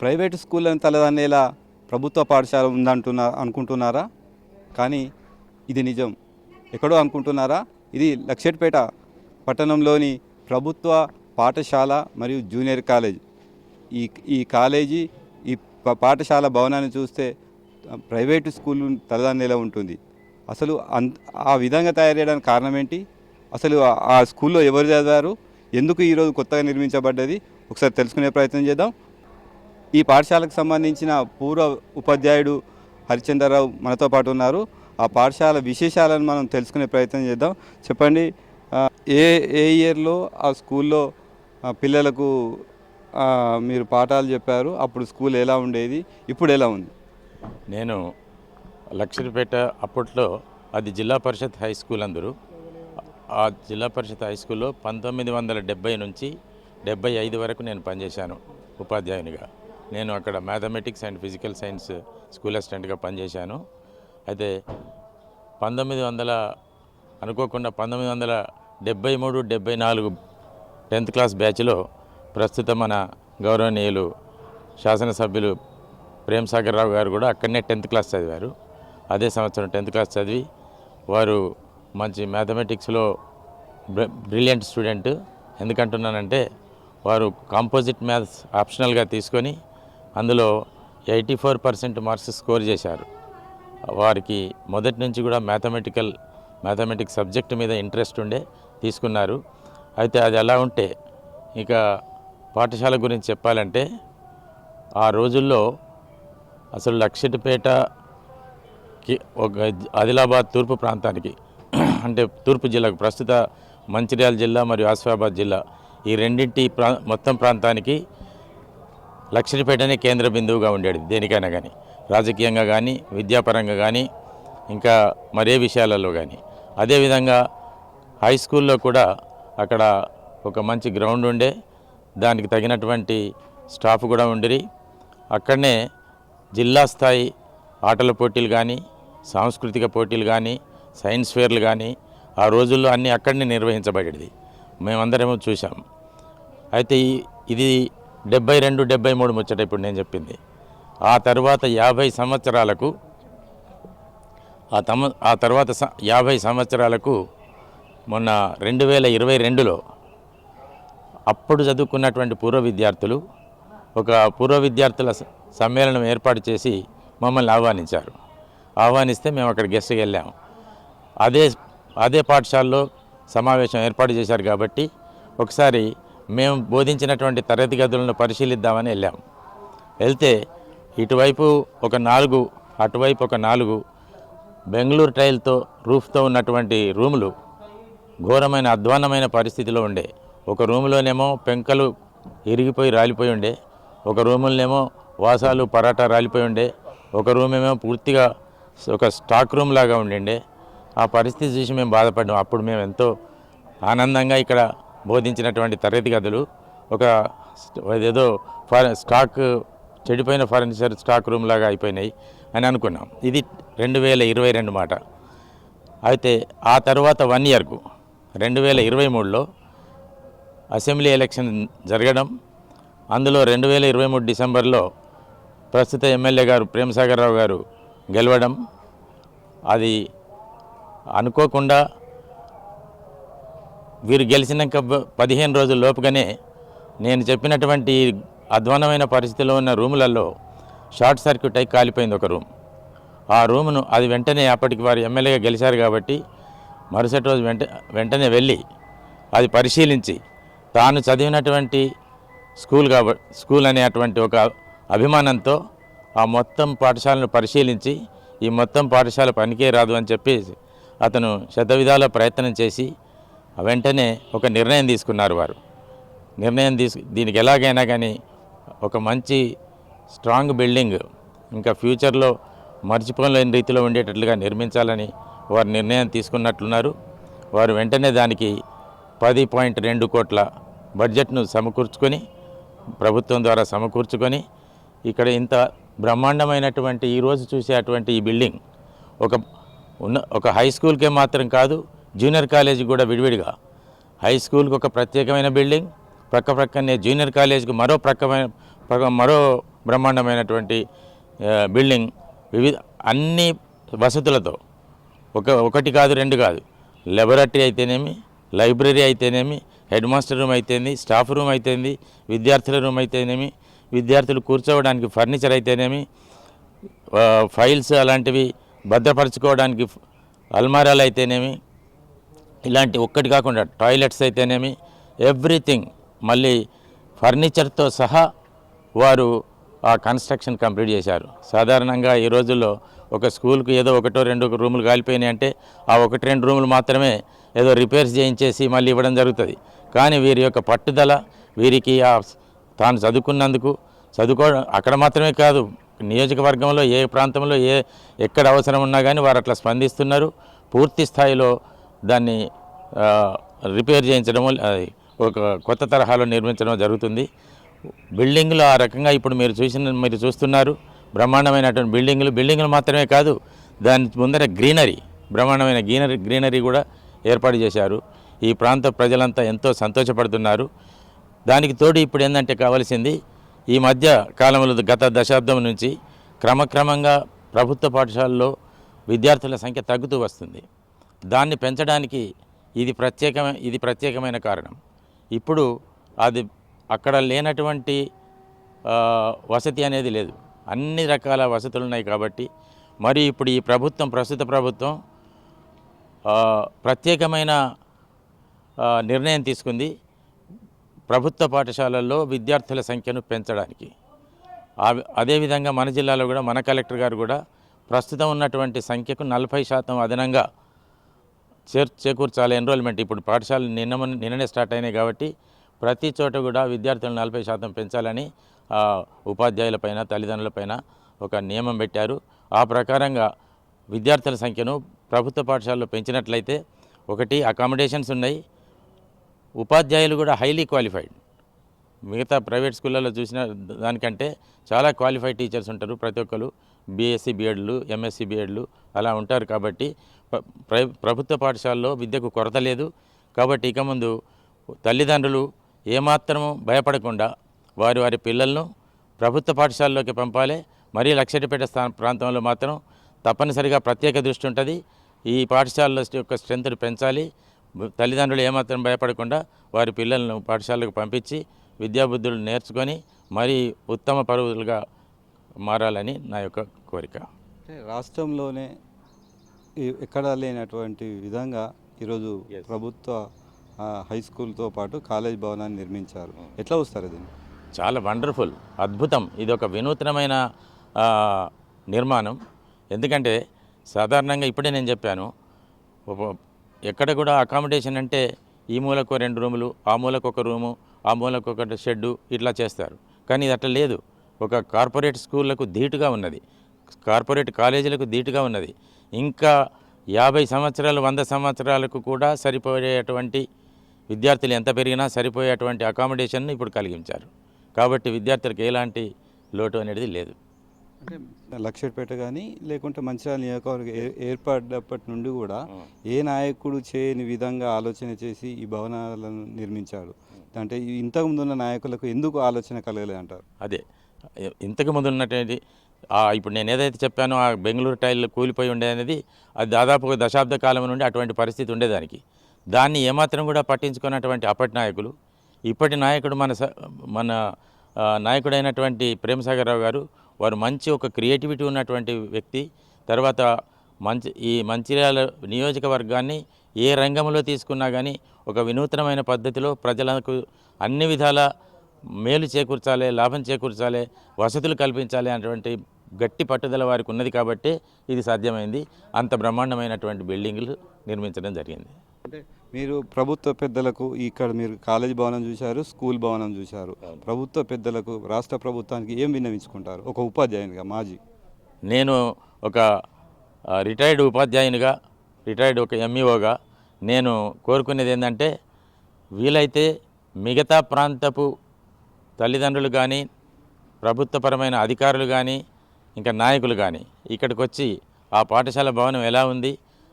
Private స్కూళ్ళని తలదన్నేలా ప్రభుత్వ పాఠశాల ఉందంటున్నా అనుకుంటున్నారా? కానీ ఇది నిజం. ఎక్కడో అనుకుంటున్నారా? ఇది లక్షెట్పేట పట్టణంలోని ప్రభుత్వ పాఠశాల మరియు జూనియర్ కాలేజ్. ఈ ఈ కాలేజీ ఈ పాఠశాల భవనాన్ని చూస్తే ప్రైవేటు స్కూల్ తలదన్నేలా ఉంటుంది. అసలు అన్ ఆ విధంగా తయారు చేయడానికి కారణం ఏంటి అసలు ఆ స్కూల్లో ఎవరు చదివారు? ఎందుకు ఈరోజు కొత్తగా నిర్మించబడ్డది? ఒకసారి తెలుసుకునే ప్రయత్నం చేద్దాం. ఈ పాఠశాలకు సంబంధించిన పూర్వ ఉపాధ్యాయుడు హరిచంద్రరావు మనతో పాటు ఉన్నారు. ఆ పాఠశాల విశేషాలను మనం తెలుసుకునే ప్రయత్నం చేద్దాం. చెప్పండి ఏ ఏ ఇయర్లో ఆ స్కూల్లో పిల్లలకు మీరు పాఠాలు చెప్పారు? అప్పుడు స్కూల్ ఎలా ఉండేది? ఇప్పుడు ఎలా ఉంది? నేను లక్ష్మీపేట అప్పట్లో అది జిల్లా పరిషత్ హై స్కూల్ అందరూ. ఆ జిల్లా పరిషత్ హై స్కూల్లో పంతొమ్మిది వందల డెబ్బై నుంచి డెబ్బై ఐదు వరకు నేను పనిచేశాను ఉపాధ్యాయునిగా. నేను అక్కడ mathematics and physical science school అసిస్టెంట్గా పనిచేశాను. అయితే పంతొమ్మిది వందల అనుకోకుండా పంతొమ్మిది వందల డెబ్బై మూడు డెబ్బై నాలుగు టెన్త్ క్లాస్ బ్యాచ్లో ప్రస్తుతం మన గౌరవనీయులు శాసనసభ్యులు ప్రేమ్ సాగర్ రావు గారు కూడా అక్కడనే టెన్త్ క్లాస్ చదివారు. అదే సంవత్సరం టెన్త్ క్లాస్ చదివి వారు మంచి మ్యాథమెటిక్స్లో బ్రిలియంట్ స్టూడెంట్. ఎందుకంటున్నానంటే వారు కాంపోజిట్ మ్యాథ్స్ ఆప్షనల్గా తీసుకొని అందులో eighty four percent marks score చేశారు. వారికి మొదటి నుంచి కూడా మ్యాథమెటికల్ మ్యాథమెటిక్స్ సబ్జెక్ట్ మీద ఇంట్రెస్ట్ ఉండే తీసుకున్నారు. అయితే అది ఎలా ఉంటే ఇక పాఠశాల గురించి చెప్పాలంటే ఆ రోజుల్లో అసలు లక్షటిపేటకి ఒక ఆదిలాబాద్ తూర్పు ప్రాంతానికి అంటే తూర్పు జిల్లాకు ప్రస్తుత మంచిర్యాల జిల్లా మరియు ఆసిఫాబాద్ జిల్లా ఈ రెండింటి ప్రా మొత్తం ప్రాంతానికి లక్ష్మీపేటనే కేంద్ర బిందువుగా ఉండేది. దేనికైనా కానీ రాజకీయంగా కానీ విద్యాపరంగా కానీ ఇంకా మరే విషయాలలో కానీ అదేవిధంగా హై స్కూల్లో కూడా అక్కడ ఒక మంచి గ్రౌండ్ ఉండే దానికి తగినటువంటి స్టాఫ్ కూడా ఉండిరి అక్కడనే జిల్లా స్థాయి ఆటల పోటీలు కానీ సాంస్కృతిక పోటీలు కానీ సైన్స్ ఫేర్లు కానీ ఆ రోజుల్లో అన్నీ అక్కడనే నిర్వహించబడేది. మేమందరమో చూసాం అయితే ఇది డెబ్బై రెండు డెబ్బై మూడు ముచ్చట ఇప్పుడు నేను చెప్పింది. ఆ తర్వాత యాభై సంవత్సరాలకు ఆ తమ ఆ తర్వాత స- యాభై సంవత్సరాలకు మొన్న రెండు వేల ఇరవై రెండులో అప్పుడు చదువుకున్నటువంటి పూర్వ విద్యార్థులు ఒక పూర్వ విద్యార్థుల స- సమ్మేళనం ఏర్పాటు చేసి మమ్మల్ని ఆహ్వానించారు. ఆహ్వానిస్తే మేము అక్కడ గెస్ట్కి వెళ్ళాము అదే అదే పాఠశాలలో సమావేశం ఏర్పాటు చేశారు కాబట్టి ఒకసారి మేము బోధించినటువంటి తరగతి గదులను పరిశీలిద్దామని వెళ్ళాం. వెళ్తే ఇటువైపు ఒక నాలుగు అటువైపు ఒక నాలుగు బెంగళూరు టైల్తో రూఫ్తో ఉన్నటువంటి రూములు ఘోరమైన అధ్వాన్నమైన పరిస్థితిలో ఉండే. ఒక రూములోనేమో పెంకలు ఇరిగిపోయి రాలిపోయి ఉండే. ఒక రూములనేమో వాసాలు పరాటా రాలిపోయి ఉండే. ఒక రూమ్ ఏమో పూర్తిగా ఒక స్టాక్ రూమ్ లాగా ఉండిండే. ఆ పరిస్థితి చూసి మేము బాధపడ్డాం. అప్పుడు మేము ఎంతో ఆనందంగా ఇక్కడ బోధించినటువంటి తరగతి గదులు. ఒక ఏదో ఫర్ స్టాక్ చెడిపోయిన ఫర్నిచర్ స్టాక్ రూమ్ లాగా అయిపోయినాయి అని అనుకున్నాం. ఇది రెండు వేల ఇరవై రెండు మాట. అయితే ఆ తర్వాత వన్ ఇయర్కు రెండు వేల ఇరవై మూడులో అసెంబ్లీ ఎలక్షన్ జరగడం అందులో రెండు వేల ఇరవై మూడు డిసెంబర్లో ప్రస్తుత ఎమ్మెల్యే గారు ప్రేమసాగర్ రావు గారు గెలవడం అది అనుకోకుండా వీరు గెలిచినాక పదిహేను రోజుల లోపుగానే నేను చెప్పినటువంటి అధ్వానమైన పరిస్థితిలో ఉన్న రూములలో షార్ట్ సర్క్యూట్ అయి కాలిపోయింది ఒక రూమ్. ఆ రూమును అది వెంటనే అప్పటికి వారు ఎమ్మెల్యేగా గెలిచారు కాబట్టి మరుసటి రోజు వెంట వెంటనే వెళ్ళి అది పరిశీలించి తాను చదివినటువంటి స్కూల్ కాబ స్కూల్ అనేటువంటి ఒక అభిమానంతో ఆ మొత్తం పాఠశాలను పరిశీలించి ఈ మొత్తం పాఠశాల పనికే రాదు అని చెప్పి అతను శతవిధాల ప్రయత్నం చేసి వెంటనే ఒక నిర్ణయం తీసుకున్నారు వారు. నిర్ణయం తీసు దీనికి ఎలాగైనా కానీ ఒక మంచి స్ట్రాంగ్ బిల్డింగ్ ఇంకా ఫ్యూచర్లో మర్చిపోలేని రీతిలో ఉండేటట్లుగా నిర్మించాలని వారు నిర్ణయం తీసుకున్నట్లున్నారు. వారు వెంటనే దానికి పది పాయింట్ రెండు కోట్ల బడ్జెట్ను సమకూర్చుకొని ప్రభుత్వం ద్వారా సమకూర్చుకొని ఇక్కడ ఇంత బ్రహ్మాండమైనటువంటి ఈరోజు చూసే అటువంటి ఈ బిల్డింగ్ ఒక ఉన్న ఒక హై స్కూల్కే మాత్రం కాదు జూనియర్ కాలేజీ కూడా విడివిడిగా. హై స్కూల్కి ఒక ప్రత్యేకమైన బిల్డింగ్ ప్రక్క ప్రక్కనే జూనియర్ కాలేజ్కి మరో ప్రక్కమైన మరో బ్రహ్మాండమైనటువంటి బిల్డింగ్. వివిధ అన్ని వసతులతో. ఒక ఒకటి కాదు రెండు కాదు. లెబొరేటరీ అయితేనేమి లైబ్రరీ అయితేనేమి హెడ్ మాస్టర్ రూమ్ అయితేంది స్టాఫ్ రూమ్ అయితేంది విద్యార్థుల రూమ్ అయితేనేమి విద్యార్థులు కూర్చోవడానికి ఫర్నిచర్ అయితేనేమి ఫైల్స్ అలాంటివి భద్రపరచుకోవడానికి అల్మారాలు అయితేనేమి ఇలాంటి ఒక్కటి కాకుండా టాయిలెట్స్ అయితేనేమి ఎవ్రీథింగ్ మళ్ళీ ఫర్నిచర్తో సహా వారు ఆ కన్స్ట్రక్షన్ కంప్లీట్ చేశారు. సాధారణంగా ఈ రోజుల్లో ఒక స్కూల్కి ఏదో ఒకటో రెండు రూములు కాలిపోయినాయి అంటే ఆ ఒకటి రెండు రూములు మాత్రమే ఏదో రిపేర్స్ చేయించేసి మళ్ళీ ఇవ్వడం జరుగుతుంది. కానీ వీరి యొక్క పట్టుదల వీరికి ఆ తాను చదువుకున్నందుకు చదువుకోవడం అక్కడ మాత్రమే కాదు నియోజకవర్గంలో ఏ ప్రాంతంలో ఏ ఎక్కడ అవసరం ఉన్నా కానీ వారు అట్లా స్పందిస్తున్నారు. పూర్తి స్థాయిలో దాన్ని రిపేర్ చేయించడం ఒక కొత్త తరహాలో నిర్మించడం జరుగుతుంది. బిల్డింగ్లు ఆ రకంగా ఇప్పుడు మీరు చూసిన మీరు చూస్తున్నారు. బ్రహ్మాండమైనటువంటి బిల్డింగ్లు బిల్డింగ్లు మాత్రమే కాదు దాని ముందర గ్రీనరీ బ్రహ్మాండమైన గ్రీనరీ గ్రీనరీ కూడా ఏర్పాటు చేశారు. ఈ ప్రాంత ప్రజలంతా ఎంతో సంతోషపడుతున్నారు. దానికి తోడు ఇప్పుడు ఏంటంటే కావాల్సింది ఈ మధ్య కాలంలో గత దశాబ్దం నుంచి క్రమక్రమంగా ప్రభుత్వ పాఠశాలలో విద్యార్థుల సంఖ్య తగ్గుతూ వస్తుంది. దాన్ని పెంచడానికి ఇది ప్రత్యేకమైన ఇది ప్రత్యేకమైన కారణం. ఇప్పుడు అది అక్కడ లేనటువంటి వసతి అనేది లేదు. అన్ని రకాల వసతులు ఉన్నాయి కాబట్టి మరి ఇప్పుడు ఈ ప్రభుత్వం ప్రస్తుత ప్రభుత్వం ప్రత్యేకమైన నిర్ణయం తీసుకుంది ప్రభుత్వ పాఠశాలల్లో విద్యార్థుల సంఖ్యను పెంచడానికి. అదేవిధంగా మన జిల్లాలో కూడా మన కలెక్టర్ గారు కూడా ప్రస్తుతం ఉన్నటువంటి సంఖ్యకు నలభై శాతం అదనంగా చేర్ చేకూర్చాలి. ఎన్రోల్మెంట్ ఇప్పుడు పాఠశాలలు నిన్న నిన్ననే స్టార్ట్ అయినాయి కాబట్టి ప్రతి చోట కూడా విద్యార్థులను నలభై శాతం పెంచాలని ఆ, ఉపాధ్యాయులపైన తల్లిదండ్రులపైన ఒక నియమం పెట్టారు. ఆ ప్రకారంగా విద్యార్థుల సంఖ్యను ప్రభుత్వ పాఠశాలలో పెంచినట్లయితే ఒకటి అకామిడేషన్స్ ఉన్నాయి. ఉపాధ్యాయులు కూడా హైలీ క్వాలిఫైడ్ మిగతా ప్రైవేట్ స్కూళ్ళలో చూసిన దానికంటే చాలా క్వాలిఫైడ్ టీచర్స్ ఉంటారు ప్రతి ఒక్కరు. బీఎస్సీ బీఎడ్లు ఎంఎస్సీ బీఎడ్లు అలా ఉంటారు కాబట్టి ప్రభుత్వ పాఠశాలలో విద్యకు కొరత లేదు కాబట్టి ఇక ముందు తల్లిదండ్రులు ఏమాత్రము భయపడకుండా వారి వారి పిల్లలను ప్రభుత్వ పాఠశాలలోకి పంపాలి. మరీ లక్షటిపేట స్థా ప్రాంతంలో మాత్రం తప్పనిసరిగా ప్రత్యేక దృష్టి ఉంటుంది. ఈ పాఠశాలలో యొక్క స్ట్రెంత్ను పెంచాలి. తల్లిదండ్రులు ఏమాత్రం భయపడకుండా వారి పిల్లలను పాఠశాలకు పంపించి విద్యాబుద్ధులు నేర్చుకొని మరీ ఉత్తమ పరువులుగా మారాలని నా యొక్క కోరిక. అంటే రాష్ట్రంలోనే ఎక్కడా లేనటువంటి విధంగా ఈరోజు. ప్రభుత్వ హై స్కూల్తో పాటు కాలేజ్ భవనాన్ని నిర్మించారు. ఎట్లా వస్తారు దీన్ని? చాలా వండర్ఫుల్ అద్భుతం. ఇది ఒక వినూత్నమైన నిర్మాణం. ఎందుకంటే సాధారణంగా ఇప్పుడే నేను చెప్పాను ఎక్కడ కూడా అకామిడేషన్ అంటే ఈ మూలకు రెండు రూములు ఆ మూలకు ఒక రూము ఆ మూలకు ఒక షెడ్డు ఇట్లా చేస్తారు. కానీ ఇది అట్లా లేదు. ఒక కార్పొరేట్ స్కూళ్ళకు ధీటుగా ఉన్నది. కార్పొరేట్ కాలేజీలకు ధీటుగా ఉన్నది. ఇంకా యాభై సంవత్సరాలు వంద సంవత్సరాలకు కూడా సరిపోయేటువంటి విద్యార్థులు ఎంత పెరిగినా సరిపోయేటువంటి అకామిడేషన్ను ఇప్పుడు కలిగించారు. కాబట్టి విద్యార్థులకు ఎలాంటి లోటు అనేది లేదు. అంటే లక్ష్యపేట కానీ లేకుంటే మంచిర్యాల నియోజకవర్గం ఏర్పడ్డప్పటి నుండి కూడా ఏ నాయకుడు చేయని విధంగా ఆలోచన చేసి ఈ భవనాలను నిర్మించాడు. అంటే ఈ ఇంతకుముందు ఉన్న నాయకులకు ఎందుకు ఆలోచన కలగలేదు అంటారు అదే. ఇంతకు ముందు ఉన్నటువంటి ఇప్పుడు నేను ఏదైతే చెప్పానో ఆ బెంగళూరు టైల్ కూలిపోయి ఉండే అనేది అది దాదాపు దశాబ్ద కాలం నుండి అటువంటి పరిస్థితి ఉండేదానికి దాన్ని ఏమాత్రం కూడా పట్టించుకున్నటువంటి అప్పటి నాయకులు ఇప్పటి నాయకుడు మన స- మన నాయకుడైనటువంటి నాయకుడైనటువంటి ప్రేమసాగరరావు గారు వారు మంచి ఒక క్రియేటివిటీ ఉన్నటువంటి వ్యక్తి. తర్వాత మంచి ఈ మంచిర్యాల నియోజకవర్గాన్ని ఏ రంగంలో తీసుకున్నా కానీ ఒక వినూత్నమైన పద్ధతిలో ప్రజలకు అన్ని విధాల మేలు చేకూర్చాలి లాభం చేకూర్చాలి వసతులు కల్పించాలి అనేటువంటి గట్టి పట్టుదల వారికి ఉన్నది కాబట్టి ఇది సాధ్యమైంది. అంత బ్రహ్మాండమైనటువంటి బిల్డింగులు నిర్మించడం జరిగింది. అంటే మీరు ప్రభుత్వ పెద్దలకు ఇక్కడ మీరు కాలేజ్ భవనం చూశారు స్కూల్ భవనం చూశారు. ప్రభుత్వ పెద్దలకు రాష్ట్ర ప్రభుత్వానికి ఏం విన్నవించుకుంటారు? ఒక ఉపాధ్యాయునిగా మాజీ. నేను ఒక రిటైర్డ్ ఉపాధ్యాయునిగా రిటైర్డ్ ఒక ఎంఈఓగా నేను కోరుకునేది ఏంటంటే వీలైతే మిగతా ప్రాంతపు తల్లిదండ్రులు కానీ ప్రభుత్వపరమైన అధికారులు కానీ ఇంకా నాయకులు కానీ ఇక్కడికి వచ్చి ఆ పాఠశాల భవనం ఎలా ఉంది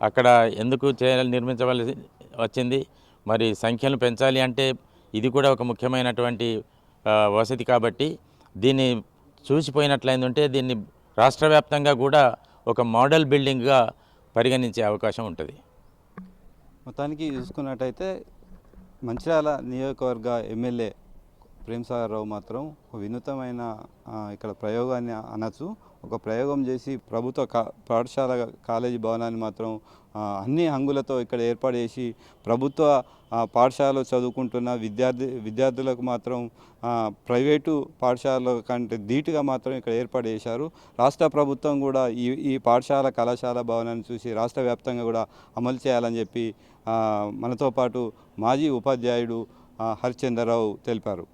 అక్కడ ఎందుకు చేయాలి నిర్మించవలసి వచ్చింది మరి సంఖ్యను పెంచాలి అంటే ఇది కూడా ఒక ముఖ్యమైనటువంటి వసతి కాబట్టి దీన్ని చూసిపోయినట్లయిందంటే దీన్ని రాష్ట్ర వ్యాప్తంగా కూడా ఒక మోడల్ బిల్డింగ్గా పరిగణించే అవకాశం ఉంటుంది. మొత్తానికి చూసుకున్నట్టయితే మంచిర్యాల నియోజకవర్గ ఎమ్మెల్యే ప్రేమ్సాగర్ రావు మాత్రం ఒక వినూతమైన ఇక్కడ ప్రయోగాన్ని అనొచ్చు. ఒక ప్రయోగం చేసి ప్రభుత్వ కా పాఠశాల కాలేజీ భవనాన్ని మాత్రం అన్ని హంగులతో ఇక్కడ ఏర్పాటు చేసి ప్రభుత్వ పాఠశాలలో చదువుకుంటున్న విద్యార్థి విద్యార్థులకు మాత్రం ప్రైవేటు పాఠశాలలో కంటే ధీటుగా మాత్రం ఇక్కడ ఏర్పాటు చేశారు. రాష్ట్ర ప్రభుత్వం కూడా ఈ ఈ పాఠశాల కళాశాల భవనాన్ని చూసి రాష్ట్ర వ్యాప్తంగా కూడా అమలు చేయాలని చెప్పి మనతో పాటు మాజీ ఉపాధ్యాయుడు ఆ, హరిచంద్రరావు తెలిపారు.